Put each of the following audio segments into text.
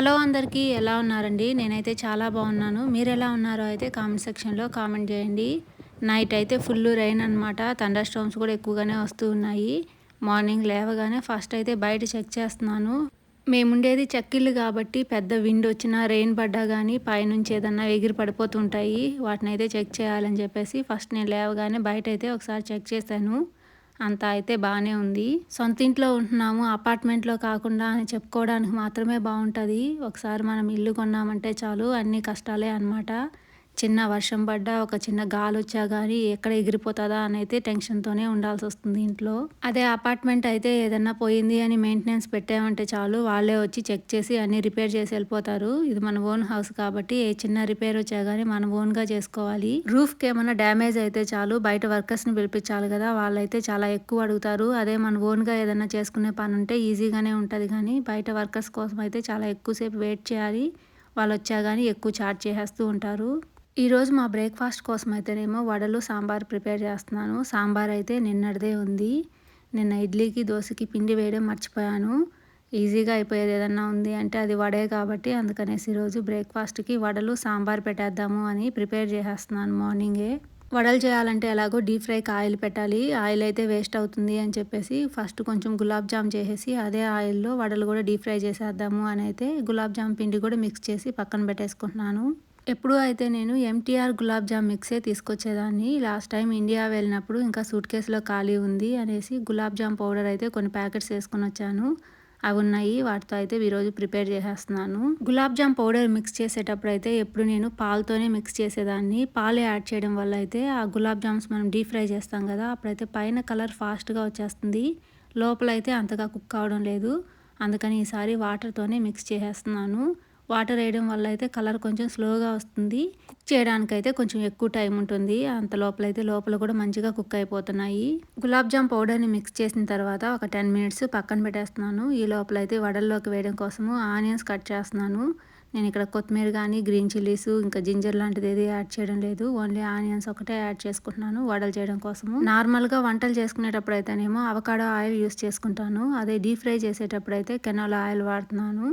Hello అందరికీ ఎలా ఉన్నారండి? నేనైతే చాలా బాగున్నాను. మీరు ఎలా ఉన్నారో అయితే కామెంట్ సెక్షన్లో కామెంట్ చేయండి. నైట్ అయితే ఫుల్ రైన్ అనమాట థండర్ స్టోన్స్ కూడా ఎక్కువగానే వస్తూ ఉన్నాయి. మార్నింగ్ లేవగానే ఫస్ట్ అయితే బయట చెక్ చేస్తున్నాను. మేముండేది చెక్కిళ్ళు కాబట్టి పెద్ద విండ్ వచ్చినా రెయిన్ పడ్డా కానీ పైనుంచి ఏదన్నా ఎగిరి పడిపోతుంటాయి. వాటిని అయితే చెక్ చేయాలని చెప్పేసి ఫస్ట్ నేను లేవగానే బయట అయితే ఒకసారి చెక్ చేశాను. అంత అయితే బాగానే ఉంది. సొంత ఇంట్లో ఉంటున్నాము అపార్ట్మెంట్లో కాకుండా అని చెప్పుకోవడానికి మాత్రమే బాగుంటుంది ఒకసారి మనం ఇల్లు కొన్నామంటే చాలు అన్ని కష్టాలే అనమాట చిన్న వర్షం పడ్డా ఒక చిన్న గాలి వచ్చా కానీ ఎక్కడ ఎగిరిపోతుందా అని అయితే టెన్షన్తోనే ఉండాల్సి వస్తుంది ఇంట్లో. అదే అపార్ట్మెంట్ అయితే ఏదన్నా పోయింది అని మెయింటెనెన్స్ పెట్టామంటే చాలు వాళ్ళే వచ్చి చెక్ చేసి అన్ని రిపేర్ చేసి వెళ్ళిపోతారు. ఇది మన ఓన్ హౌస్ కాబట్టి ఏ చిన్న రిపేర్ వచ్చా కానీ మనం ఓన్గా చేసుకోవాలి. రూఫ్కి ఏమైనా డ్యామేజ్ అయితే చాలు బయట వర్కర్స్ని పిలిపించాలి కదా వాళ్ళైతే చాలా ఎక్కువ అడుగుతారు. అదే మన ఓన్గా ఏదైనా చేసుకునే పని ఉంటే ఈజీగానే ఉంటుంది కానీ బయట వర్కర్స్ కోసం అయితే చాలా ఎక్కువసేపు వెయిట్ చేయాలి. వాళ్ళు వచ్చా కానీ ఎక్కువ చార్జ్ చేసేస్తూ ఉంటారు. ఈరోజు మా బ్రేక్ఫాస్ట్ కోసం అయితేనేమో వడలు సాంబార్ ప్రిపేర్ చేస్తున్నాను. సాంబార్ అయితే నిన్నటిదే ఉంది. నిన్న ఇడ్లీకి దోశకి పిండి వేయడం మర్చిపోయాను. ఈజీగా అయిపోయేది ఏదన్నా ఉంది అంటే అది వడే కాబట్టి అందుకనేసి ఈరోజు బ్రేక్ఫాస్ట్కి వడలు సాంబార్ పెట్టేద్దాము అని ప్రిపేర్ చేసేస్తున్నాను మార్నింగే. వడలు చేయాలంటే ఎలాగో డీప్ ఫ్రైకి ఆయిల్ పెట్టాలి. ఆయిల్ అయితే వేస్ట్ అవుతుంది అని చెప్పేసి ఫస్ట్ కొంచెం గులాబ్ జామ్ చేసేసి అదే ఆయిల్లో వడలు కూడా డీప్ ఫ్రై చేసేద్దాము అని అయితే గులాబ్ జామ్ పిండి కూడా మిక్స్ చేసి పక్కన పెట్టేసుకుంటున్నాను. ఎప్పుడు అయితే నేను ఎంటీఆర్ గులాబ్ జామ్ మిక్సే తీసుకొచ్చేదాన్ని. లాస్ట్ టైం ఇండియా వెళ్ళినప్పుడు ఇంకా సూట్ కేసులో ఖాళీ ఉంది అనేసి గులాబ్ జామ్ పౌడర్ అయితే కొన్ని ప్యాకెట్స్ వేసుకొని వచ్చాను. అవి ఉన్నాయి వాటితో అయితే ఈరోజు ప్రిపేర్ చేసేస్తున్నాను. గులాబ్ జామ్ పౌడర్ మిక్స్ చేసేటప్పుడు అయితే ఎప్పుడు నేను పాలతోనే మిక్స్ చేసేదాన్ని. పాలు యాడ్ చేయడం వల్ల అయితే ఆ గులాబ్ జామ్స్ మనం డీప్ ఫ్రై చేస్తాం కదా అప్పుడైతే పైన కలర్ ఫాస్ట్గా వచ్చేస్తుంది. లోపల అయితే అంతగా కుక్ అవడం లేదు. అందుకని ఈసారి వాటర్తోనే మిక్స్ చేసేస్తున్నాను. వాటర్ వేయడం వల్ల అయితే కలర్ కొంచెం స్లోగా వస్తుంది. కుక్ చేయడానికి అయితే కొంచెం ఎక్కువ టైం ఉంటుంది. అంత లోపల అయితే లోపల కూడా మంచిగా కుక్ అయిపోతున్నాయి. గులాబ్ జామ్ పౌడర్ని మిక్స్ చేసిన తర్వాత ఒక టెన్ మినిట్స్ పక్కన పెట్టేస్తున్నాను. ఈ లోపల అయితే వడల్లోకి వేయడం కోసము ఆనియన్స్ కట్ చేస్తున్నాను. నేను ఇక్కడ కొత్తిమీర కానీ గ్రీన్ చిల్లీస్ ఇంకా జింజర్ లాంటిది ఏది యాడ్ చేయడం లేదు. ఓన్లీ ఆనియన్స్ ఒకటే యాడ్ చేసుకుంటున్నాను వడలు చేయడం కోసము. నార్మల్గా వంటలు చేసుకునేటప్పుడు అయితేనేమో అవకాడో ఆయిల్ యూస్ చేసుకుంటాను. అదే డీప్ ఫ్రై చేసేటప్పుడు అయితే కెనాల్ ఆయిల్ వాడుతున్నాను.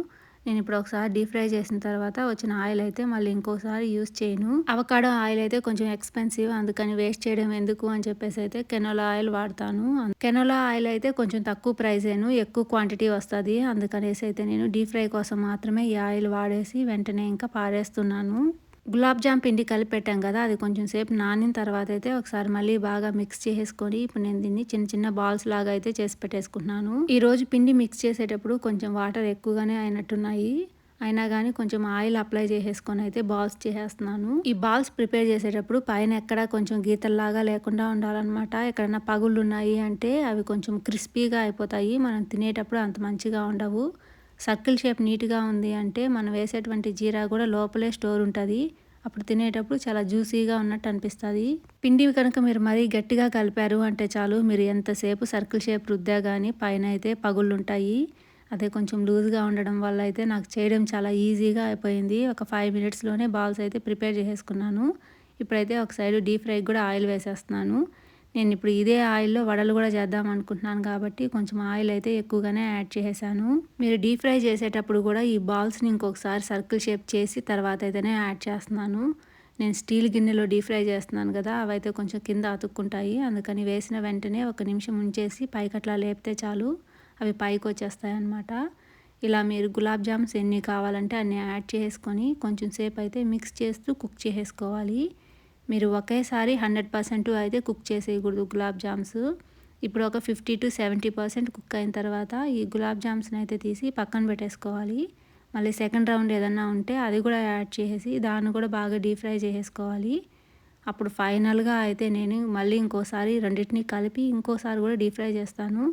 నేను ఇప్పుడు ఒకసారి డీప్ ఫ్రై చేసిన తర్వాత వచ్చిన ఆయిల్ అయితే మళ్ళీ ఇంకోసారి యూస్ చేయను. అవకాడో ఆయిల్ అయితే కొంచెం ఎక్స్పెన్సివ్ అందుకని వేస్ట్ చేయడం ఎందుకు అని చెప్పేసి అయితే కెనోలా ఆయిల్ వాడతాను. కెనోలా ఆయిల్ అయితే కొంచెం తక్కువ ప్రైజేను ఎక్కువ క్వాంటిటీ వస్తుంది. అందుకనేసి అయితే నేను డీప్ ఫ్రై కోసం మాత్రమే ఈ ఆయిల్ వాడేసి వెంటనే ఇంకా పారేస్తున్నాను. గులాబ్ జామ్ పిండి కలిపి పెట్టాం కదా అది కొంచెం సేపు నానిన తర్వాత అయితే ఒకసారి మళ్ళీ బాగా మిక్స్ చేసుకొని ఇప్పుడు నేను దీన్ని చిన్న చిన్న బాల్స్ లాగా అయితే చేసి పెట్టేసుకుంటున్నాను. ఈ రోజు పిండి మిక్స్ చేసేటప్పుడు కొంచెం వాటర్ ఎక్కువగానే అయినట్టున్నాయి. అయినా కానీ కొంచెం ఆయిల్ అప్లై చేసేసుకొని అయితే బాల్స్ చేసేస్తున్నాను. ఈ బాల్స్ ప్రిపేర్ చేసేటప్పుడు పైన ఎక్కడ కొంచెం గీతల్లాగా లేకుండా ఉండాలన్నమాట. ఎక్కడన్నా పగుళ్ళు ఉన్నాయి అంటే అవి కొంచెం క్రిస్పీగా అయిపోతాయి. మనం తినేటప్పుడు అంత మంచిగా ఉండవు. సర్కిల్ షేప్ నీట్గా ఉంది అంటే మనం వేసేటువంటి జీరా కూడా లోపలే స్టోర్ ఉంటుంది. అప్పుడు తినేటప్పుడు చాలా జ్యూసీగా ఉన్నట్టు అనిపిస్తుంది. పిండి కనుక మీరు మరీ గట్టిగా కలిపారు అంటే చాలు మీరు ఎంతసేపు సర్కిల్ షేప్ రుద్దా కానీ పైన అయితే పగుళ్ళు ఉంటాయి అదే కొంచెం లూజ్గా ఉండడం వల్ల అయితే నాకు చేయడం చాలా ఈజీగా అయిపోయింది. ఒక ఫైవ్ మినిట్స్లోనే బాల్స్ అయితే ప్రిపేర్ చేసేసుకున్నాను. ఇప్పుడైతే ఒక సైడ్ డీప్ ఫ్రై కూడా ఆయిల్ వేసేస్తున్నాను. నేను ఇప్పుడు ఇదే ఆయిల్లో వడలు కూడా చేద్దాం అనుకుంటున్నాను కాబట్టి కొంచెం ఆయిల్ అయితే ఎక్కువగానే యాడ్ చేసేసాను. మీరు డీప్ ఫ్రై చేసేటప్పుడు కూడా ఈ బాల్స్ని ఇంకొకసారి సర్కిల్ షేప్ చేసి తర్వాత అయితేనే యాడ్ చేస్తున్నాను. నేను స్టీల్ గిన్నెలో డీప్ ఫ్రై చేస్తున్నాను కదా అవైతే కొంచెం కింద అతుక్కుంటాయి. అందుకని వేసిన వెంటనే ఒక నిమిషం ఉంచేసి పైకి లేపితే చాలు. అవి పైకి వచ్చేస్తాయి అన్నమాట ఇలా మీరు గులాబ్ జామ్స్ ఎన్ని కావాలంటే అన్ని యాడ్ చేసుకొని కొంచెం సేపు అయితే మిక్స్ చేస్తూ కుక్ చేసేసుకోవాలి మీరు ఒకేసారి హండ్రెడ్ పర్సెంట్ అయితే కుక్ చేసేయకూడదు గులాబ్ జామ్స్. ఇప్పుడు ఒక fifty to seventy percent cook అయిన తర్వాత ఈ గులాబ్ జామ్స్ని అయితే తీసి పక్కన పెట్టేసుకోవాలి. మళ్ళీ సెకండ్ రౌండ్ ఏదన్నా ఉంటే అది కూడా యాడ్ చేసేసి దాన్ని కూడా బాగా డీప్ ఫ్రై చేసేసుకోవాలి. అప్పుడు ఫైనల్గా అయితే నేను మళ్ళీ ఇంకోసారి రెండింటిని కలిపి ఇంకోసారి కూడా డీప్ ఫ్రై చేస్తాను.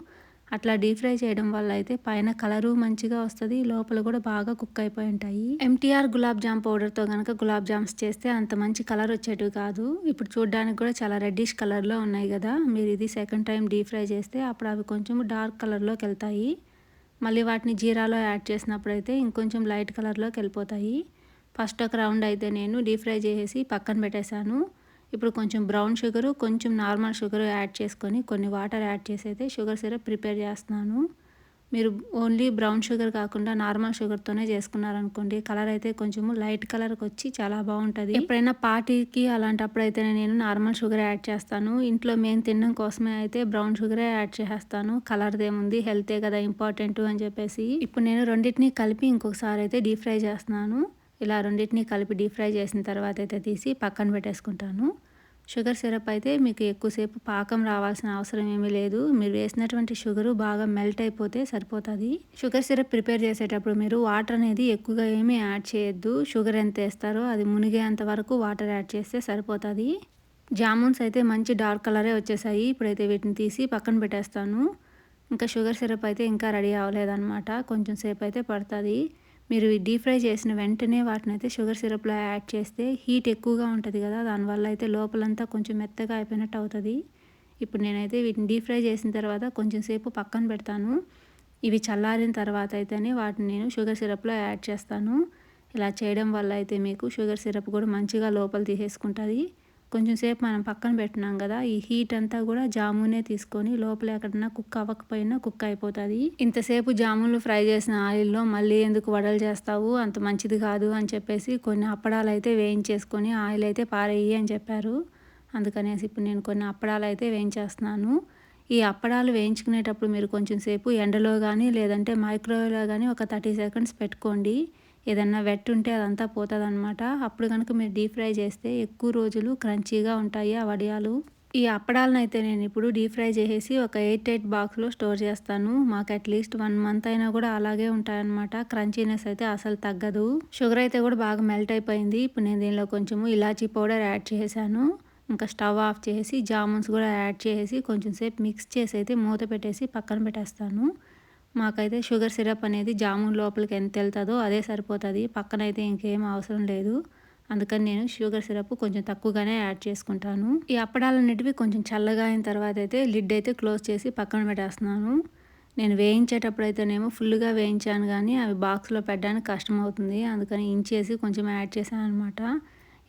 అట్లా డీప్ ఫ్రై చేయడం వల్ల అయితే పైన కలరు మంచిగా వస్తుంది లోపల కూడా బాగా కుక్ అయిపోయి ఉంటాయి. ఎంటీఆర్ గులాబ్ జామ్ పౌడర్తో కనుక గులాబ్ జామ్స్ చేస్తే అంత మంచి కలర్ వచ్చేటివి కాదు. ఇప్పుడు చూడడానికి కూడా చాలా రెడ్డిష్ కలర్లో ఉన్నాయి కదా. మీరు ఇది సెకండ్ టైం డీప్ ఫ్రై చేస్తే అప్పుడు అవి కొంచెం డార్క్ కలర్లోకి వెళ్తాయి. మళ్ళీ వాటిని జీరాలో యాడ్ చేసినప్పుడు అయితే ఇంకొంచెం లైట్ కలర్లోకి వెళ్ళిపోతాయి. ఫస్ట్ ఒక రౌండ్ అయితే నేను డీప్ ఫ్రై చేసేసి పక్కన పెట్టేశాను. ఇప్పుడు కొంచెం బ్రౌన్ షుగరు కొంచెం నార్మల్ షుగర్ యాడ్ చేసుకొని కొన్ని వాటర్ యాడ్ చేసి అయితే షుగర్ సిరప్ ప్రిపేర్ చేస్తున్నాను. మీరు ఓన్లీ బ్రౌన్ షుగర్ కాకుండా నార్మల్ షుగర్తోనే చేసుకున్నారనుకోండి కలర్ అయితే కొంచెము లైట్ కలర్కి వచ్చి చాలా బాగుంటుంది. ఎప్పుడైనా పార్టీకి అలాంటప్పుడు అయితే నేను నార్మల్ షుగర్ యాడ్ చేస్తాను. ఇంట్లో మేము తినడం కోసమే అయితే బ్రౌన్ షుగరే యాడ్ చేసేస్తాను. కలర్ ఏముంది హెల్తే కదా ఇంపార్టెంట్ అని చెప్పేసి. ఇప్పుడు నేను రెండింటిని కలిపి ఇంకొకసారి అయితే డీప్ ఫ్రై చేస్తున్నాను. ఇలా రెండింటిని కలిపి డీప్ ఫ్రై చేసిన తర్వాత అయితే తీసి పక్కన పెట్టేసుకుంటాను. షుగర్ సిరప్ అయితే మీకు ఎక్కువసేపు పాకం రావాల్సిన అవసరం ఏమీ లేదు. మీరు వేసినటువంటి షుగరు బాగా మెల్ట్ అయిపోతే సరిపోతుంది. షుగర్ సిరప్ ప్రిపేర్ చేసేటప్పుడు మీరు వాటర్ అనేది ఎక్కువగా ఏమీ యాడ్ చేయొద్దు. షుగర్ ఎంత వేస్తారో అది మునిగేంత వరకు వాటర్ యాడ్ చేస్తే సరిపోతుంది. జామున్స్ అయితే మంచి డార్క్ కలరే వచ్చేసాయి. ఇప్పుడైతే వీటిని తీసి పక్కన పెట్టేస్తాను. ఇంకా షుగర్ సిరప్ అయితే ఇంకా రెడీ అవ్వలేదన్నమాట. కొంచెం సేపు అయితే పడుతుంది. మీరు డీప్ ఫ్రై చేసిన వెంటనే వాటిని అయితే షుగర్ సిరప్లో యాడ్ చేస్తే హీట్ ఎక్కువగా ఉంటుంది కదా దానివల్ల అయితే లోపలంతా కొంచెం మెత్తగా అయిపోయినట్టు అవుతుంది. ఇప్పుడు నేనైతే వీటిని డీప్ ఫ్రై చేసిన తర్వాత కొంచెం సేపు పక్కన పెడతాను. ఇవి చల్లారిన తర్వాత అయితేనే వాటిని నేను షుగర్ సిరప్లో యాడ్ చేస్తాను. ఇలా చేయడం వల్ల అయితే మీకు షుగర్ సిరప్ కూడా మంచిగా లోపల తీసేసుకుంటుంది. కొంచెం సేపు మనం పక్కన పెట్టినాం కదా ఈ హీట్ అంతా కూడా జామునే తీసుకొని లోపల ఎక్కడన్నా కుక్ అవ్వకపోయినా కుక్ అయిపోతుంది. ఇంతసేపు జామున్లు ఫ్రై చేసిన ఆయిల్లో మళ్ళీ ఎందుకు వడలు చేస్తావు అంత మంచిది కాదు అని చెప్పేసి కొన్ని అప్పడాలు అయితే వేయించేసుకొని ఆయిల్ అయితే పారేయి అని చెప్పారు. అందుకనేసి ఇప్పుడు నేను కొన్ని అప్పడాలు అయితే వేయించేస్తున్నాను. ఈ అప్పడాలు వేయించుకునేటప్పుడు మీరు కొంచెం సేపు ఎండలో కానీ లేదంటే మైక్రోవేవ్లో కానీ ఒక థర్టీ సెకండ్స్ పెట్టుకోండి. ఏదన్నా వెట్ ఉంటే అదంతా పోతుంది అనమాట అప్పుడు కనుక మీరు డీప్ ఫ్రై చేస్తే ఎక్కువ రోజులు క్రంచీగా ఉంటాయి ఆ వడియాలు. ఈ అప్పడాలను అయితే నేను ఇప్పుడు డీప్ ఫ్రై చేసేసి ఒక ఎయిట్ ఎయిట్ బాక్స్లో స్టోర్ చేస్తాను. మాకు అట్లీస్ట్ వన్ మంత్ అయినా కూడా అలాగే ఉంటాయన్నమాట. క్రంచీనెస్ అయితే అసలు తగ్గదు. షుగర్ అయితే కూడా బాగా మెల్ట్ అయిపోయింది. ఇప్పుడు నేను దీనిలో కొంచెము ఇలాచీ పౌడర్ యాడ్ చేశాను ఇంకా స్టవ్ ఆఫ్ చేసి జామున్స్ కూడా యాడ్ చేసి కొంచెం సేపు మిక్స్ చేసి అయితే మూత పెట్టేసి పక్కన పెట్టేస్తాను. మాకైతే షుగర్ సిరప్ అనేది జామున్ లోపలికి ఎంత వెళ్తుందో అదే సరిపోతుంది. పక్కన అయితే ఇంకేం అవసరం లేదు. అందుకని నేను షుగర్ సిరప్ కొంచెం తక్కువగానే యాడ్ చేసుకుంటాను. ఈ అప్పడాలన్నిటివి కొంచెం చల్లగా అయిన తర్వాత అయితే లిడ్ అయితే క్లోజ్ చేసి పక్కన పెట్టేస్తున్నాను. నేను వేయించేటప్పుడు అయితేనేమో ఫుల్గా వేయించాను కానీ అవి బాక్స్లో పెట్టడానికి కష్టం అవుతుంది అందుకని ఇంచేసి కొంచెం యాడ్ చేశాను అనమాట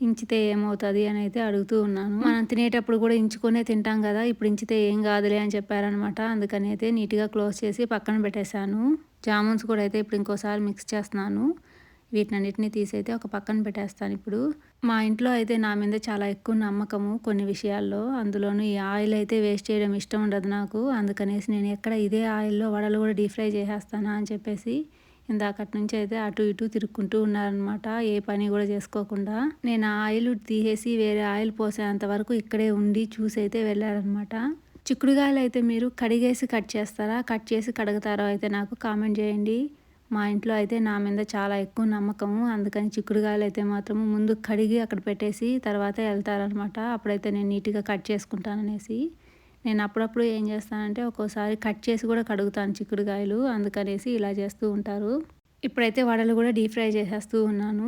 ఇంచితే ఏమవుతుంది అని అయితే అడుగుతూ ఉన్నాను. మనం తినేటప్పుడు కూడా ఇంచుకొనే తింటాం కదా ఇప్పుడు ఇంచితే ఏం కాదులే అని చెప్పారనమాట అందుకని అయితే నీట్గా క్లోజ్ చేసి పక్కన పెట్టేశాను. జామున్స్ కూడా అయితే ఇప్పుడు ఇంకోసారి మిక్స్ చేస్తున్నాను. వీటినన్నిటిని తీసైతే ఒక పక్కన పెట్టేస్తాను ఇప్పుడు. మా ఇంట్లో అయితే నా మీద చాలా ఎక్కువ నమ్మకము కొన్ని విషయాల్లో. అందులోనూ ఈ ఆయిల్ అయితే వేస్ట్ చేయడం ఇష్టం ఉండదు నాకు. అందుకనేసి నేను ఎక్కడ ఇదే ఆయిల్లో వడలు కూడా డీప్ ఫ్రై చేసేస్తానా అని చెప్పేసి ఇందాకటి నుంచి అయితే అటు ఇటు తిరుక్కుంటూ ఉన్నారనమాట ఏ పని కూడా చేసుకోకుండా. నేను ఆయిల్ తీసేసి వేరే ఆయిల్ పోసేంత వరకు ఇక్కడే ఉండి చూసి అయితే వెళ్ళారనమాట చిక్కుడుగాయలు అయితే మీరు కడిగేసి కట్ చేస్తారా? కట్ చేసి కడుగుతారో అయితే నాకు కామెంట్ చేయండి. మా ఇంట్లో అయితే నా మీద చాలా ఎక్కువ నమ్మకము. అందుకని చిక్కుడుగాయలు అయితే మాత్రం ముందు కడిగి అక్కడ పెట్టేసి తర్వాత వెళ్తారనమాట అప్పుడైతే నేను నీట్గా కట్ చేసుకుంటాననేసి. నేను అప్పుడప్పుడు ఏం చేస్తానంటే ఒక్కోసారి కట్ చేసి కూడా కడుగుతాను చిక్కుడుకాయలు అందుకనేసి ఇలా చేస్తూ ఉంటారు. ఇప్పుడైతే వడలు కూడా డీప్ ఫ్రై చేసేస్తూ ఉన్నాను.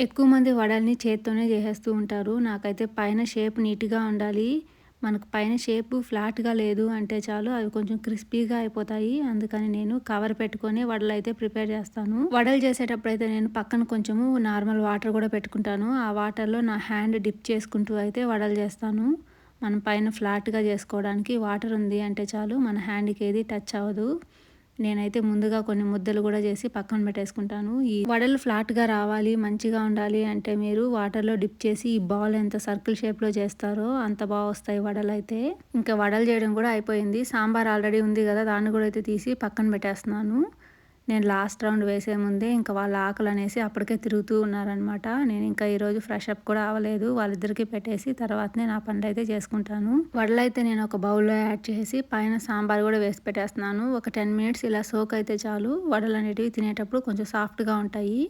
ఎక్కువ మంది వడల్ని చేత్తోనే చేసేస్తూ ఉంటారు. నాకైతే పైన షేప్ నీట్గా ఉండాలి. మనకు పైన షేప్ ఫ్లాట్గా లేదు అంటే చాలు అవి కొంచెం క్రిస్పీగా అయిపోతాయి. అందుకని నేను కవర్ పెట్టుకొని వడలు అయితే ప్రిపేర్ చేస్తాను. వడలు చేసేటప్పుడు అయితే నేను పక్కన కొంచెము నార్మల్ వాటర్ కూడా పెట్టుకుంటాను. ఆ వాటర్లో నా హ్యాండ్ డిప్ చేసుకుంటూ అయితే వడలు చేస్తాను. మనం పైన ఫ్లాట్గా చేసుకోవడానికి వాటర్ ఉంది అంటే చాలు మన హ్యాండ్కి ఏది టచ్ అవ్వదు. నేనైతే ముందుగా కొన్ని ముద్దలు కూడా చేసి పక్కన పెట్టేసుకుంటాను. ఈ వడలు ఫ్లాట్గా రావాలి మంచిగా ఉండాలి అంటే మీరు వాటర్లో డిప్ చేసి ఈ బాల్ ఎంత సర్కిల్ షేప్లో చేస్తారో అంత బాగా వస్తాయి వడలు అయితే. ఇంకా వడలు చేయడం కూడా అయిపోయింది. సాంబార్ ఆల్రెడీ ఉంది కదా దాన్ని కూడా అయితే తీసి పక్కన పెట్టేస్తున్నాను. నేను లాస్ట్ రౌండ్ వేసే ముందే ఇంకా వాళ్ళ ఆకలి అనేసి అప్పటికే తిరుగుతూ ఉన్నారనమాట నేను ఇంకా ఈరోజు ఫ్రెష్ అప్ కూడా అవ్వలేదు. వాళ్ళిద్దరికి పెట్టేసి తర్వాతనే నా పనులు అయితే చేసుకుంటాను. వడలు అయితే నేను ఒక బౌల్లో యాడ్ చేసి పైన సాంబార్ కూడా వేసి పెట్టేస్తున్నాను. ఒక టెన్ మినిట్స్ ఇలా సోక్ అయితే చాలు. వడలు అనేటివి తినేటప్పుడు కొంచెం సాఫ్ట్గా ఉంటాయి.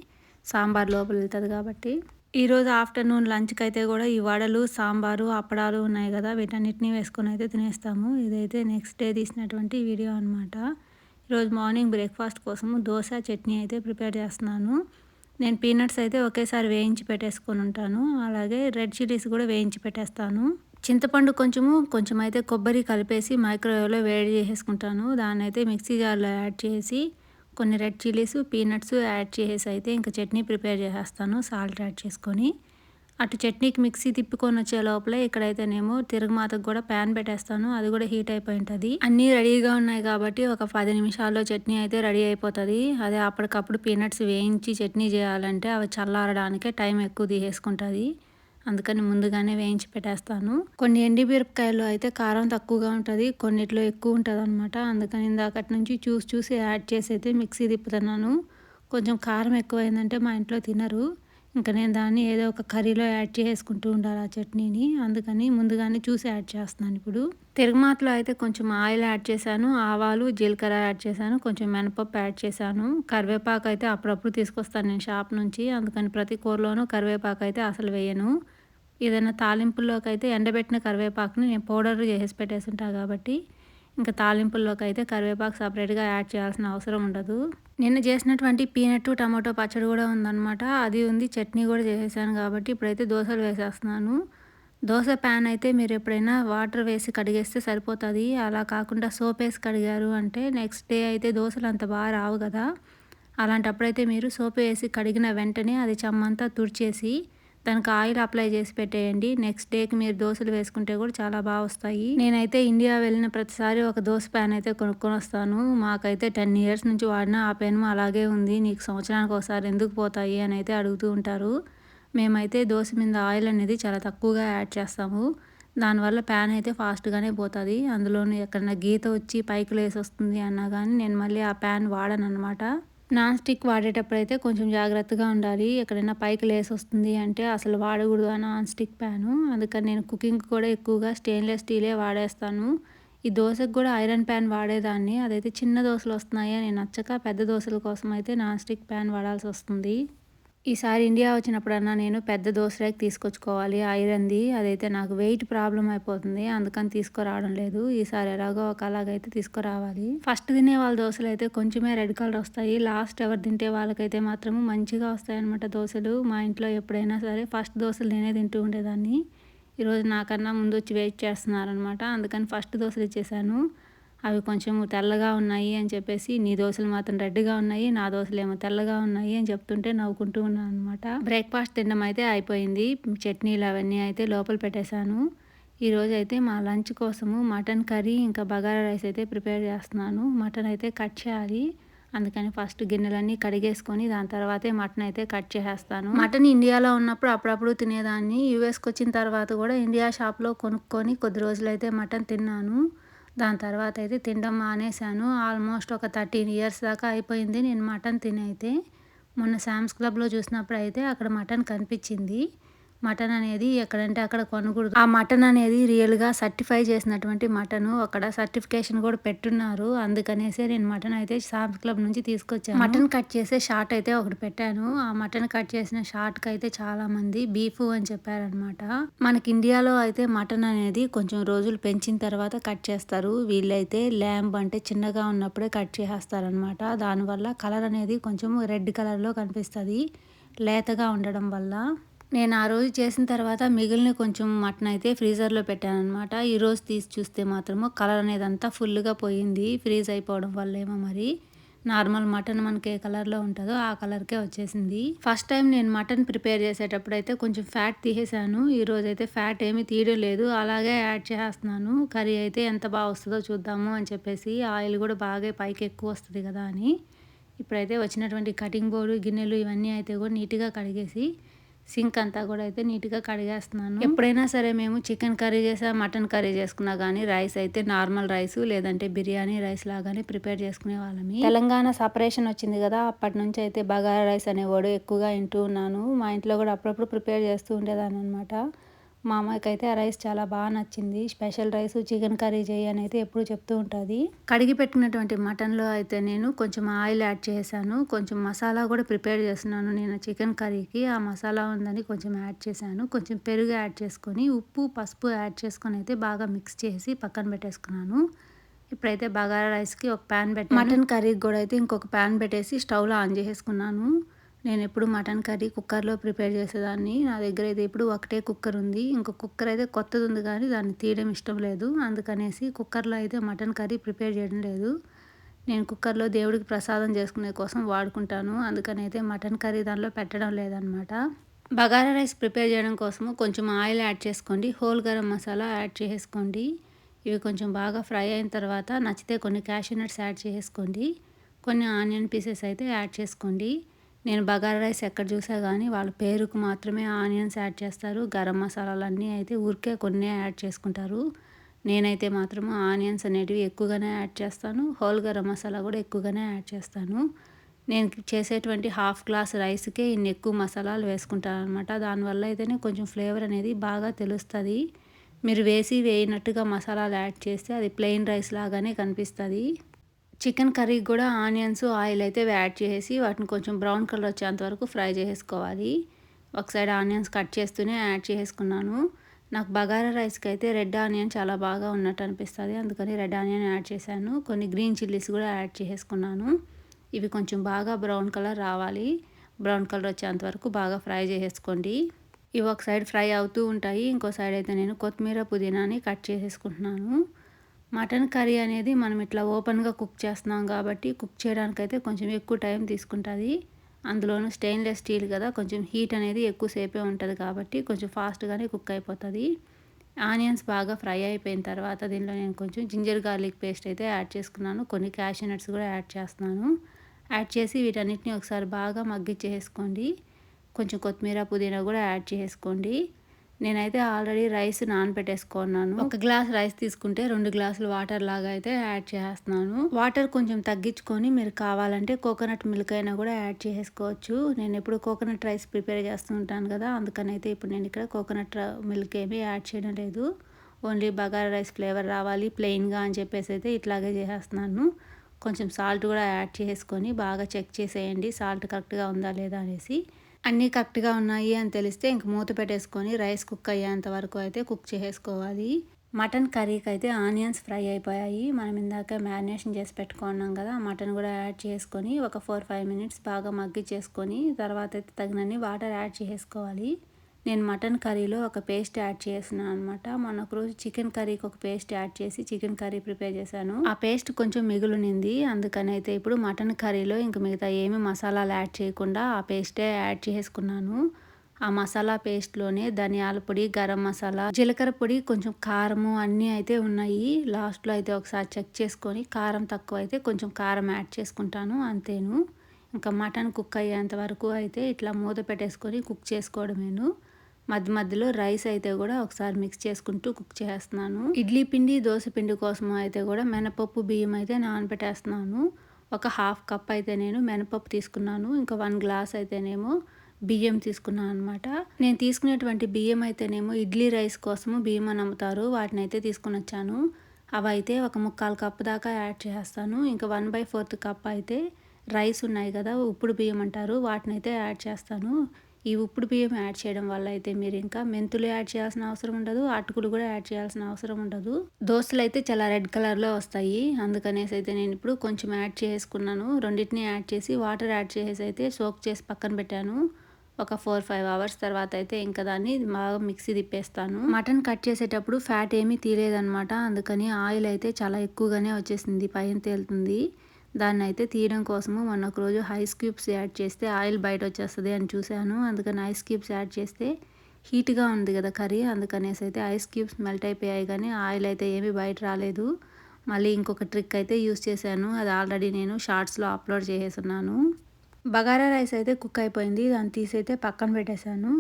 సాంబార్ లోపల వెళ్తుంది కాబట్టి. ఈరోజు ఆఫ్టర్నూన్ లంచ్కి అయితే కూడా ఈ వడలు సాంబారు అప్పడాలు ఉన్నాయి కదా. వీటన్నిటిని వేసుకొని అయితే తినేస్తాము. ఇదైతే నెక్స్ట్ డే తీసినటువంటి వీడియో అనమాట ఈరోజు మార్నింగ్ బ్రేక్ఫాస్ట్ కోసము దోశ చట్నీ అయితే ప్రిపేర్ చేస్తున్నాను. నేను పీనట్స్ అయితే ఒకేసారి వేయించి పెట్టేసుకొని ఉంటాను. అలాగే రెడ్ చిల్లీస్ కూడా వేయించి పెట్టేస్తాను. చింతపండు కొంచెము కొంచెం అయితే కొబ్బరి కలిపేసి మైక్రోవేవ్లో వేడి చేసేసుకుంటాను. దాన్ని అయితే మిక్సీ జార్లో యాడ్ చేసి కొన్ని రెడ్ చిల్లీస్ పీనట్స్ యాడ్ చేసేసి అయితే ఇంకా చట్నీ ప్రిపేర్ చేసేస్తాను సాల్ట్ యాడ్ చేసుకొని. అటు చట్నీకి మిక్సీ తిప్పుకొని వచ్చే లోపల ఇక్కడైతేనేమో తిరుగుమాతకు కూడా ప్యాన్ పెట్టేస్తాను. అది కూడా హీట్ అయిపోయి ఉంటుంది అన్నీ రెడీగా ఉన్నాయి కాబట్టి ఒక పది నిమిషాల్లో చట్నీ అయితే రెడీ అయిపోతుంది. అదే అప్పటికప్పుడు పీనట్స్ వేయించి చట్నీ చేయాలంటే అవి చల్లారడానికే టైం ఎక్కువ తీసేసుకుంటుంది. అందుకని ముందుగానే వేయించి పెట్టేస్తాను. కొన్ని ఎండిమిరపకాయలు అయితే కారం తక్కువగా ఉంటుంది. కొన్నిట్లో ఎక్కువ ఉంటుంది అనమాట అందుకని ఇందాకటి నుంచి చూసి చూసి యాడ్ చేసి అయితే మిక్సీ తిప్పుతున్నాను. కొంచెం కారం ఎక్కువైందంటే మా ఇంట్లో తినరు. ఇంకా నేను దాన్ని ఏదో ఒక కర్రీలో యాడ్ చేసుకుంటూ ఉండాలి ఆ చట్నీని. అందుకని ముందుగానే చూసి యాడ్ చేస్తున్నాను ఇప్పుడు. తిరుగుమాతలో అయితే కొంచెం ఆయిల్ యాడ్ చేశాను ఆవాలు జీలకర్ర యాడ్ చేశాను కొంచెం మినపప్పు యాడ్ చేశాను. కరివేపాకు అయితే అప్పుడప్పుడు తీసుకొస్తాను నేను షాప్ నుంచి. అందుకని ప్రతి కూరలోనూ కరివేపాకు అయితే అసలు వేయను. ఏదైనా తాలింపుల్లోకి అయితే ఎండబెట్టిన కరివేపాకుని నేను పౌడర్ చేసి పెట్టేసి ఉంటాను కాబట్టి. ఇంకా తాలింపుల్లోకి అయితే కరివేపాకు సపరేట్గా యాడ్ చేయాల్సిన అవసరం ఉండదు. నిన్న చేసినటువంటి పీనట్టు టమాటో పచ్చడి కూడా ఉందన్నమాట. అది ఉంది చట్నీ కూడా చేసేసాను కాబట్టి ఇప్పుడైతే దోశలు వేసేస్తున్నాను. దోశ ప్యాన్ అయితే మీరు ఎప్పుడైనా వాటర్ వేసి కడిగేస్తే సరిపోతుంది. అలా కాకుండా సోప్ వేసి కడిగారు అంటే నెక్స్ట్ డే అయితే దోశలు అంత బాగా రావు కదా. అలాంటప్పుడైతే మీరు సోప్ వేసి కడిగిన వెంటనే అది చెమ్మంతా తుడిచేసి దానికి ఆయిల్ అప్లై చేసి పెట్టేయండి. నెక్స్ట్ డేకి మీరు దోశలు వేసుకుంటే కూడా చాలా బాగా వస్తాయి. నేనైతే ఇండియా వెళ్ళిన ప్రతిసారి ఒక దోశ ప్యాన్ అయితే కొనుక్కొని వస్తాను. మాకైతే టెన్ ఇయర్స్ నుంచి వాడిన ఆ పెన్ అలాగే ఉంది. నీకు సంవత్సరానికి ఒకసారి ఎందుకు పోతాయి అని అయితే అడుగుతూ ఉంటారు. మేమైతే దోశ మీద ఆయిల్ అనేది చాలా తక్కువగా యాడ్ చేస్తాము. దానివల్ల ప్యాన్ అయితే ఫాస్ట్గానే పోతుంది. అందులోనూ ఎక్కడన్నా గీత వచ్చి పైకి లేసి వస్తుంది అన్నా కానీ నేను మళ్ళీ ఆ ప్యాన్ వాడను అనమాట నాన్ స్టిక్ వాడేటప్పుడు అయితే కొంచెం జాగ్రత్తగా ఉండాలి. ఎక్కడైనా పైకి లేసి వస్తుంది అంటే అసలు వాడకూడదు ఆ నాన్ స్టిక్ ప్యాను. అందుకని నేను కుకింగ్ కూడా ఎక్కువగా స్టెయిన్లెస్ స్టీలే వాడేస్తాను. ఈ దోశకు కూడా ఐరన్ ప్యాన్ వాడేదాన్ని. అదైతే చిన్న దోశలు వస్తున్నాయి? నేను నచ్చక పెద్ద దోశల కోసం అయితే నాన్ స్టిక్ ప్యాన్ వాడాల్సి వస్తుంది. ఈసారి ఇండియా వచ్చినప్పుడన్నా నేను పెద్ద దోసరాకి తీసుకొచ్చుకోవాలి ఐరన్ది అదైతే నాకు వెయిట్ ప్రాబ్లం అయిపోతుంది అందుకని తీసుకురావడం లేదు. ఈసారి ఎలాగో ఒక అలాగైతే తీసుకురావాలి. ఫస్ట్ తినే వాళ్ళ దోశలు అయితే కొంచెమే రెడ్ కలర్ వస్తాయి. లాస్ట్ ఎవరు తింటే వాళ్ళకైతే మాత్రము మంచిగా వస్తాయి అనమాట దోశలు మా ఇంట్లో ఎప్పుడైనా సరే ఫస్ట్ దోశలు నేనే తింటూ ఉండేదాన్ని. ఈరోజు నాకన్నా ముందు వచ్చి వెయిట్ చేస్తున్నారనమాట అందుకని ఫస్ట్ దోశలు ఇచ్చేసాను. అవి కొంచెం తెల్లగా ఉన్నాయి అని చెప్పేసి నీ దోశలు మాత్రం రెడ్గా ఉన్నాయి నా దోశలు ఏమో తెల్లగా ఉన్నాయి అని చెప్తుంటే నవ్వుకుంటూ ఉన్నాను అనమాట బ్రేక్ఫాస్ట్ తినడం అయితే అయిపోయింది. చట్నీలు అవన్నీ అయితే లోపల పెట్టేశాను. ఈరోజు అయితే మా లంచ్ కోసము మటన్ కర్రీ ఇంకా బగారా రైస్ అయితే ప్రిపేర్ చేస్తున్నాను. మటన్ అయితే కట్ చేయాలి. అందుకని ఫస్ట్ గిన్నెలన్నీ కడిగేసుకొని దాని తర్వాతే మటన్ అయితే కట్ చేసేస్తాను. మటన్ ఇండియాలో ఉన్నప్పుడు అప్పుడప్పుడు తినేదాన్ని. యూఎస్కి వచ్చిన తర్వాత కూడా ఇండియా షాప్లో కొనుక్కొని కొద్ది రోజులు అయితే మటన్ తిన్నాను. దాని తర్వాత అయితే తినడం మానేశాను. ఆల్మోస్ట్ ఒక థర్టీన్ ఇయర్స్ దాకా అయిపోయింది నేను మటన్ తినైతే. మొన్న శామ్స్ క్లబ్లో చూసినప్పుడు అయితే అక్కడ మటన్ కనిపించింది. మటన్ అనేది ఎక్కడంటే అక్కడ కొనకూడదు. ఆ మటన్ అనేది రియల్గా సర్టిఫై చేసినటువంటి మటన్. అక్కడ సర్టిఫికేషన్ కూడా పెట్టున్నారు. అందుకనేసి నేను మటన్ అయితే సామ్స్ క్లబ్ నుంచి తీసుకొచ్చాను. మటన్ కట్ చేసే షార్ట్ అయితే ఒకటి పెట్టాను. ఆ మటన్ కట్ చేసిన షార్ట్కి అయితే చాలా మంది బీఫ్ అని చెప్పారనమాట మనకి ఇండియాలో అయితే మటన్ అనేది కొంచెం రోజులు పెంచిన తర్వాత కట్ చేస్తారు. వీళ్ళైతే ల్యాంబ్ అంటే చిన్నగా ఉన్నప్పుడే కట్ చేసేస్తారనమాట దానివల్ల కలర్ అనేది కొంచెం రెడ్ కలర్లో కనిపిస్తుంది. లేతగా ఉండడం వల్ల. నేను ఆ రోజు చేసిన తర్వాత మిగిలిన కొంచెం మటన్ అయితే ఫ్రీజర్లో పెట్టాను అనమాట ఈరోజు తీసి చూస్తే మాత్రము కలర్ అనేది అంతా ఫుల్గా పోయింది. ఫ్రీజ్ అయిపోవడం వల్ల ఏమో మరి. నార్మల్ మటన్ మనకి ఏ కలర్లో ఉంటుందో ఆ కలర్కే వచ్చేసింది. ఫస్ట్ టైం నేను మటన్ ప్రిపేర్ చేసేటప్పుడు అయితే కొంచెం ఫ్యాట్ తీసేసాను. ఈరోజు అయితే ఫ్యాట్ ఏమీ తీయడం లేదు. అలాగే యాడ్ చేస్తున్నాను. కర్రీ అయితే ఎంత బాగా వస్తుందో చూద్దాము అని చెప్పేసి ఆయిల్ కూడా బాగా పైకి ఎక్కువ వస్తుంది కదా అని. ఇప్పుడైతే వచ్చినటువంటి కటింగ్ బోర్డు గిన్నెలు ఇవన్నీ అయితే కూడా నీట్గా కడిగేసి సింక్ అంతా కూడా అయితే నీట్గా కడిగేస్తున్నాను. ఎప్పుడైనా సరే మేము చికెన్ కర్రీ చేసా మటన్ కర్రీ చేసుకున్నా కానీ రైస్ అయితే నార్మల్ రైస్ లేదంటే బిర్యానీ రైస్ లాగానే ప్రిపేర్ చేసుకునే వాళ్ళమి. తెలంగాణ సపరేషన్ వచ్చింది కదా అప్పటి నుంచి అయితే బగారా రైస్ అనేవాడు ఎక్కువగా వింటూ ఉన్నాను. మా ఇంట్లో కూడా అప్పుడప్పుడు ప్రిపేర్ చేస్తూ ఉండేదాన్ని అనమాట మా అమ్మాయికి ఆ రైస్ చాలా బాగా నచ్చింది. స్పెషల్ రైస్ చికెన్ కర్రీ చేయని అయితే ఎప్పుడు చెప్తూ ఉంటుంది. కడిగి పెట్టినటువంటి మటన్లో అయితే నేను కొంచెం ఆయిల్ యాడ్ చేశాను. కొంచెం మసాలా కూడా ప్రిపేర్ చేస్తున్నాను. నేను చికెన్ కర్రీకి ఆ మసాలా ఉందని కొంచెం యాడ్ చేశాను. కొంచెం పెరుగు యాడ్ చేసుకొని ఉప్పు పసుపు యాడ్ చేసుకొని అయితే బాగా మిక్స్ చేసి పక్కన పెట్టేసుకున్నాను. ఇప్పుడైతే బగారా రైస్కి ఒక ప్యాన్ పెట్టి మటన్ కర్రీకి కూడా అయితే ఇంకొక ప్యాన్ పెట్టేసి స్టవ్లో ఆన్ చేసేసుకున్నాను. నేను ఎప్పుడు మటన్ కర్రీ కుక్కర్లో ప్రిపేర్ చేసేదాన్ని. నా దగ్గర అయితే ఇప్పుడు ఒకటే కుక్కర్ ఉంది. ఇంకో కుక్కర్ అయితే కొత్తది ఉంది కానీ దాన్ని తీయడం ఇష్టం లేదు. అందుకనేసి కుక్కర్లో అయితే మటన్ కర్రీ ప్రిపేర్ చేయడం లేదు. నేను కుక్కర్లో దేవుడికి ప్రసాదం చేసుకునే కోసం వాడుకుంటాను. అందుకని అయితే మటన్ కర్రీ దానిలో పెట్టడం లేదనమాట బగారా రైస్ ప్రిపేర్ చేయడం కోసము కొంచెం ఆయిల్ యాడ్ చేసుకోండి. హోల్ గరం మసాలా యాడ్ చేసుకోండి ఇవి కొంచెం బాగా ఫ్రై అయిన తర్వాత నచ్చితే కొన్ని క్యాషూ నట్స్ యాడ్ చేసుకోండి కొన్ని ఆనియన్ పీసెస్ అయితే యాడ్ చేసుకోండి. నేను బగారా రైస్ ఎక్కడ చూసా కానీ వాళ్ళ పేరుకు మాత్రమే ఆనియన్స్ యాడ్ చేస్తారు. గరం మసాలాలన్నీ అయితే ఊరికే కొన్ని యాడ్ చేసుకుంటారు. నేనైతే మాత్రము ఆనియన్స్ అనేటివి ఎక్కువగానే యాడ్ చేస్తాను. హోల్ గరం మసాలా కూడా ఎక్కువగానే యాడ్ చేస్తాను. నేను చేసేటువంటి హాఫ్ గ్లాస్ రైస్కే ఇన్ని ఎక్కువ మసాలాలు వేసుకుంటాను అనమాట దానివల్ల అయితేనే కొంచెం ఫ్లేవర్ అనేది బాగా తెలుస్తుంది. మీరు వేసి వేయినట్టుగా మసాలాలు యాడ్ చేస్తే అది ప్లెయిన్ రైస్ లాగానే కనిపిస్తుంది. చికెన్ కర్రీకి కూడా ఆనియన్స్ ఆయిల్ అయితే యాడ్ చేసి వాటిని కొంచెం బ్రౌన్ కలర్ వచ్చేంత వరకు ఫ్రై చేసుకోవాలి. ఒక సైడ్ ఆనియన్స్ కట్ చేస్తూనే యాడ్ చేసుకున్నాను. నాకు బగారా రైస్కి అయితే రెడ్ ఆనియన్ చాలా బాగా ఉన్నట్టు అనిపిస్తుంది. అందుకని రెడ్ ఆనియన్ యాడ్ చేశాను. కొన్ని గ్రీన్ చిల్లీస్ కూడా యాడ్ చేసుకున్నాను. ఇవి కొంచెం బాగా బ్రౌన్ కలర్ రావాలి. బ్రౌన్ కలర్ వచ్చేంత వరకు బాగా ఫ్రై చేసేసుకోండి ఇవి ఒక సైడ్ ఫ్రై అవుతూ ఉంటాయి. ఇంకో సైడ్ అయితే నేను కొత్తిమీర పుదీనాని కట్ చేసేసుకుంటున్నాను. మటన్ కర్రీ అనేది మనం ఇట్లా ఓపెన్గా కుక్ చేస్తున్నాం కాబట్టి కుక్ చేయడానికైతే కొంచెం ఎక్కువ టైం తీసుకుంటుంది. అందులోనూ స్టెయిన్లెస్ స్టీల్ కదా కొంచెం హీట్ అనేది ఎక్కువసేపే ఉంటుంది కాబట్టి కొంచెం ఫాస్ట్గానే కుక్ అయిపోతుంది. ఆనియన్స్ బాగా ఫ్రై అయిపోయిన తర్వాత దీనిలో నేను కొంచెం జింజర్ గార్లిక్ పేస్ట్ అయితే యాడ్ చేసుకున్నాను. కొన్ని క్యాషూ నట్స్ కూడా యాడ్ చేస్తున్నాను. యాడ్ చేసి వీటన్నిటిని ఒకసారి బాగా మగ్గిచ్చేసుకోండి. కొంచెం కొత్తిమీర పుదీనా కూడా యాడ్ చేసుకోండి. నేనైతే ఆల్రెడీ రైస్ నానబెట్టేసుకున్నాను. ఒక గ్లాస్ రైస్ తీసుకుంటే రెండు గ్లాసులు వాటర్ లాగా అయితే యాడ్ చేస్తున్నాను. వాటర్ కొంచెం తగ్గించుకొని మీరు కావాలంటే కోకోనట్ మిల్క్ అయినా కూడా యాడ్ చేసుకోవచ్చు నేను ఎప్పుడు కోకోనట్ రైస్ ప్రిపేర్ చేస్తుంటాను కదా అందుకని అయితే ఇప్పుడు నేను ఇక్కడ కోకోనట్ మిల్క్ ఏమీ యాడ్ చేయడం లేదు. ఓన్లీ బగారా రైస్ ఫ్లేవర్ రావాలి ప్లెయిన్గా అని చెప్పేసి అయితే ఇట్లాగే చేసేస్తున్నాను. కొంచెం సాల్ట్ కూడా యాడ్ చేసుకొని బాగా చెక్ చేసేయండి సాల్ట్ కరెక్ట్గా ఉందా లేదా అనేసి. అన్నీ కరెక్ట్గా ఉన్నాయి అని తెలిస్తే ఇంక మూత పెట్టేసుకొని రైస్ కుక్ అయ్యేంత వరకు అయితే కుక్ చేసేసుకోవాలి. మటన్ కర్రీకి అయితే ఆనియన్స్ ఫ్రై అయిపోయాయి. మనం ఇందాక మ్యారినేషన్ చేసి పెట్టుకున్నాం కదా మటన్ కూడా యాడ్ చేసుకొని ఒక ఫోర్ ఫైవ్ మినిట్స్ బాగా మగ్గి చేసుకొని తర్వాత అయితే తగినన్ని వాటర్ యాడ్ చేసుకోవాలి నేను మటన్ కర్రీలో ఒక పేస్ట్ యాడ్ చేసినాను అనమాట మొన్న రోజు చికెన్ కర్రీకి ఒక పేస్ట్ యాడ్ చేసి చికెన్ కర్రీ ప్రిపేర్ చేశాను. ఆ పేస్ట్ కొంచెం మిగులునింది. అందుకని అయితే ఇప్పుడు మటన్ కర్రీలో ఇంకా మిగతా ఏమి మసాలాలు యాడ్ చేయకుండా ఆ పేస్టే యాడ్ చేసుకున్నాను. ఆ మసాలా పేస్ట్లోనే ధనియాల పొడి గరం మసాలా జీలకర్ర పొడి కొంచెం కారము అన్నీ అయితే ఉన్నాయి. లాస్ట్లో అయితే ఒకసారి చెక్ చేసుకొని కారం తక్కువ అయితే కొంచెం కారం యాడ్ చేసుకుంటాను అంతేను. ఇంకా మటన్ కుక్ అయ్యేంత వరకు అయితే ఇట్లా మూత పెట్టేసుకొని కుక్ చేసుకోవడమేను. మధ్య మధ్యలో రైస్ అయితే కూడా ఒకసారి మిక్స్ చేసుకుంటూ కుక్ చేస్తున్నాను. ఇడ్లీ పిండి దోశ పిండి కోసం అయితే కూడా మినపప్పు బియ్యం అయితే నానబెట్టేస్తున్నాను. ఒక హాఫ్ కప్ అయితే నేను మినపప్పు తీసుకున్నాను. ఇంకా వన్ గ్లాస్ అయితేనేమో బియ్యం తీసుకున్నాను అనమాట నేను తీసుకునేటువంటి బియ్యం అయితేనేమో ఇడ్లీ రైస్ కోసము బియ్యం అని అమ్ముతారు వాటిని అయితే తీసుకుని వచ్చాను. అవి అయితే ఒక ముక్కాలు కప్ దాకా యాడ్ చేస్తాను. ఇంకా వన్ బై ఫోర్త్ కప్ అయితే రైస్ ఉన్నాయి కదా ఉప్పుడు బియ్యం అంటారు. వాటిని అయితే యాడ్ చేస్తాను. ఈ ఉప్పుడు బియ్యం యాడ్ చేయడం వల్ల అయితే మీరు ఇంకా మెంతులు యాడ్ చేయాల్సిన అవసరం ఉండదు అటుకులు కూడా యాడ్ చేయాల్సిన అవసరం ఉండదు. దోశలు అయితే చాలా రెడ్ కలర్లో వస్తాయి. అందుకనేసి అయితే నేను ఇప్పుడు కొంచెం యాడ్ చేసుకున్నాను. రెండింటిని యాడ్ చేసి వాటర్ యాడ్ చేసి అయితే సోక్ చేసి పక్కన పెట్టాను. ఒక ఫోర్ ఫైవ్ అవర్స్ తర్వాత అయితే ఇంకా దాన్ని బాగా మిక్సీ తిప్పేస్తాను. మటన్ కట్ చేసేటప్పుడు ఫ్యాట్ ఏమీ తీయలేదనమాట అందుకని ఆయిల్ అయితే చాలా ఎక్కువగానే వచ్చేసింది పైన తేలుతుంది. దాన్ని అయితే తీయడం కోసము మొన్న ఒక రోజు ఐస్ క్యూబ్స్ యాడ్ చేస్తే ఆయిల్ బయట వచ్చేస్తుంది అని చూశాను. అందుకని ఐస్ క్యూబ్స్ యాడ్ చేస్తే హీట్గా ఉంది కదా కర్రీ. అందుకనేసి అయితే ఐస్ క్యూబ్స్ మెల్ట్ అయిపోయాయి కానీ ఆయిల్ అయితే ఏమీ బయట రాలేదు. మళ్ళీ ఇంకొక ట్రిక్ అయితే యూస్ చేశాను. అది ఆల్రెడీ నేను షార్ట్స్లో అప్లోడ్ చేసేసున్నాను. బగారా రైస్ అయితే కుక్ అయిపోయింది. దాన్ని తీసైతే పక్కన పెట్టేశాను.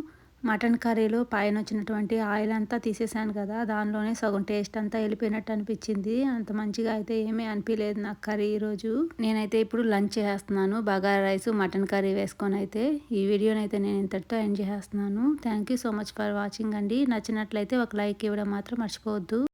మటన్ కర్రీలో పైన వచ్చినటువంటి ఆయిల్ అంతా తీసేసాను కదా దానిలోనే సగం టేస్ట్ అంతా వెళ్ళిపోయినట్టు అనిపించింది. అంత మంచిగా అయితే ఏమీ అనిపించలేదు నాకు కర్రీ ఈరోజు నేనైతే ఇప్పుడు లంచ్ చేస్తున్నాను బగారా రైస్ మటన్ కర్రీ వేసుకొని అయితే ఈ వీడియోని అయితే నేను ఇంతటితో ఎండ్ చేస్తున్నాను. Thank you so much for watching అండి. నచ్చినట్లయితే ఒక లైక్ ఇవ్వడం మాత్రం మర్చిపోవద్దు.